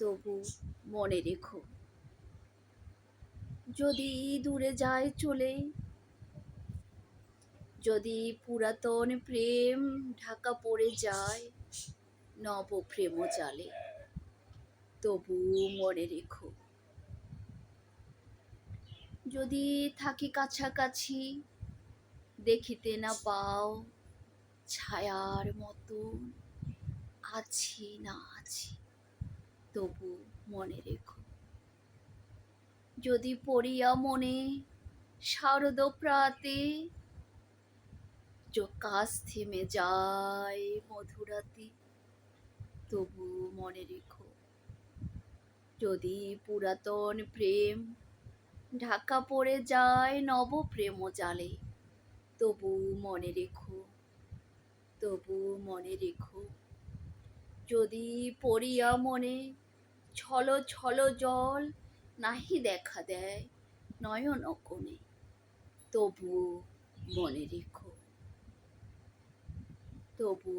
তবু মনে রেখো, যদি দূরে যায় চলে যদি পুরাতন প্রেম ঢাকা পড়ে যায় নব প্রেম জালে, তবু মনে রেখো, যদি থাকি কাছাকাছি দেখিতে না পাও ছায়ার মতন, আছি না আছি। তবু মনে রেখো। যদি পড়িয়া মনে শারদ প্রাতে যো কাশ থেমে যায় মধুরাতে, তবু মনে রেখো, যদি পুরাতন প্রেম ঢাকা পড়ে যায় নব প্রেম জালে, তবু মনে রেখো, তবু মনে রেখো। যদি পড়িয়া মনে ছল ছল জল নাহি দেখা দেয় নয়ন কোণে তবু মনে রেখো। তবু